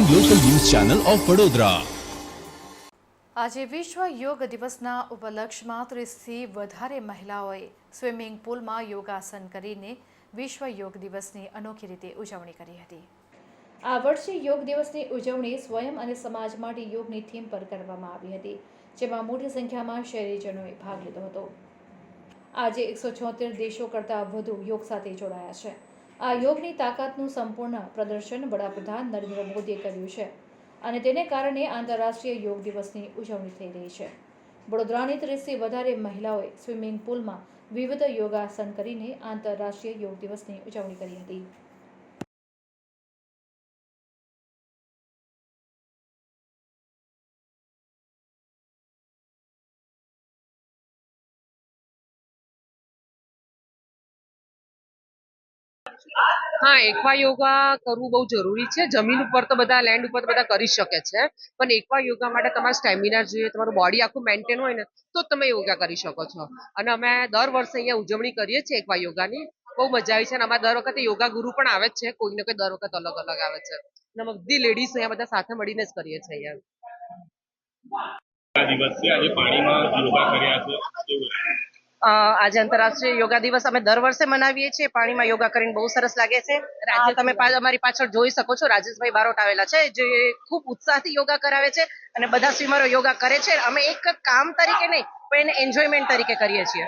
Channel of Vadodara આજે વિશ્વ યોગ દિવસના ઉપલક્ષમાં ત્રીસથી વધારે મહિલાઓએ સ્વિમિંગ પુલમાં યોગાસન કરીને વિશ્વ યોગ દિવસની અનોખી રીતે ઉજવણી કરી હતી. આ વર્ષે યોગ દિવસની ઉજવણી સ્વયં અને સમાજ માટે યોગની થીમ પર કરવામાં આવી હતી, જેમાં મોટી સંખ્યામાં શહેરીજનોએ ભાગ લીધો હતો. આજે એકસો છોતેર દેશો કરતાં વધુ યોગ સાથે જોડાયા છે. આ યોગની તાકાતનું સંપૂર્ણ પ્રદર્શન વડાપ્રધાન નરેન્દ્ર મોદીએ કર્યું છે અને તેને કારણે આંતરરાષ્ટ્રીય યોગ દિવસની ઉજવણી થઈ રહી છે. વડોદરાની ત્રીસથી વધારે મહિલાઓએ સ્વિમિંગ પુલમાં વિવિધ યોગાસન કરીને આંતરરાષ્ટ્રીય યોગ દિવસની ઉજવણી કરી હતી. હા, એકવા યોગા કરવું બહુ જરૂરી છે. જમીન ઉપર તો બધા લેન્ડ ઉપર તો બધા કરી શકે છે. પણ એકવા યોગા માટે તમારે સ્ટેમિના જોઈએ, તમારું બોડી આખું મેન્ટેન હોય ને, તો તમે યોગા કરી શકો છો. અને અમે દર વર્ષે અહીંયા ઉજવણી કરીએ છીએ એકવા યોગાની. બહુ મજા આવી છે અને અમારે દર વખતે યોગા ગુરુ પણ આવે જ છે. કોઈને કોઈ દર વખત અલગ અલગ આવે છે. અને બધી લેડીઝ અહીંયા બધા સાથે મળીને જ કરીએ છીએ અહીંયા. દિવસ આજે પાણીમાં યોગા કર્યા છે. આજે આંતરરાષ્ટ્રીય યોગા દિવસ અમે દર વર્ષે મનાવીએ છીએ. પાણીમાં યોગા કરીને બહુ સરસ લાગે છે. તમે અમારી પાછળ જોઈ શકો છો રાજેશભાઈ બારોટ આવેલા છે જે ખૂબ ઉત્સાહથી યોગા કરાવે છે અને બધા સ્વિમરો યોગા કરે છે. અમે એક કામ તરીકે નહીં પણ એને એન્જોયમેન્ટ તરીકે કરીએ છીએ.